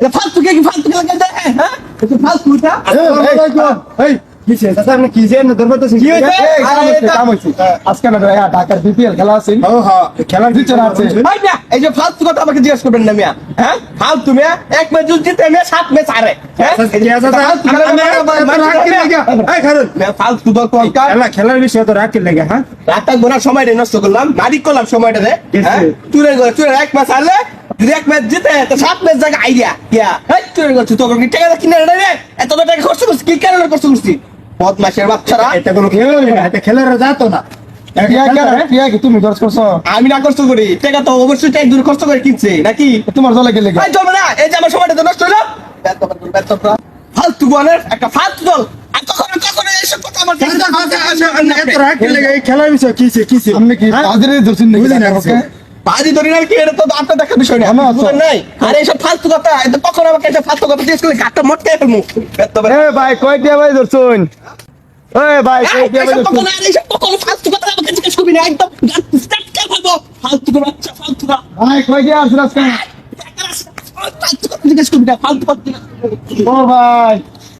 এটা ফালতু কে কি ফালতু দেয় হ্যাঁ হ্যাঁ এই যে ফালতু কথা আমাকে জিজ্ঞেস করবেন না মিয়া হ্যাঁ ফালতু মিয়া এক ম্যাচ জিতে মিয়া সাত ম্যাচ হ্যাঁ ফালতু দল খেলার বিষয়ে তো রাখতে লাগে হ্যাঁ রাতটা গোনার সময়টা নষ্ট করলাম মালিক করলাম সময়টা রে হ্যাঁ চুরে চুরে এক ম্যাচ হারলে যদি এক ম্যাচ জিতে তো সাত ম্যাচ জায়গা আইডিয়া। কিয়া হ্যাঁ চুরে গো তো কি টাকা কিনে রে রে? এত টাকা খরচ করছিস কি কারণে খরচ করছিস বদমাশের বাচ্চারা। এটা কোনো খেলা না এটা খেলার যাতো না। টিয়া কে রে? টিয়া কি তুমি খরচ করছ? আমি না খরচ করি। টাকা তো অবশ্যই টাকা দূর খরচ করে কিনছে নাকি? তোমার দলে গেলে চলবে না এই যে আমার সময়টা তো নষ্ট হলো। ফালতু বলের একটা ফালতু দল। খেলার বিষয় কিসে কিসে আপনি কি হ্যাঁ? না, ধরি না কি এটা তো আপনার দেখার বিষয় না। বুঝেন নাই আর এইসব ফালতু কথা এটা কখনো আমাকে একটা ফালতু কথা জিজ্ঞেস করলে গাটটা মোটকে ফেলব এ ভাই কয় টিয়া ভাই ধরছুন এ ভাই কয় টিয়া ভাই ধরছুন কখনো আর এইসব ফালতু কথা আমাকে জিজ্ঞেস করবি না একদম গাটটা ফেলব ফালতু কথা আচ্ছা ফালতু কথা ভাই কয় টিয়া আসছেন আজকে ফালতু কথা জিজ্ঞেস করবি না ফালতু কথা ও ভাই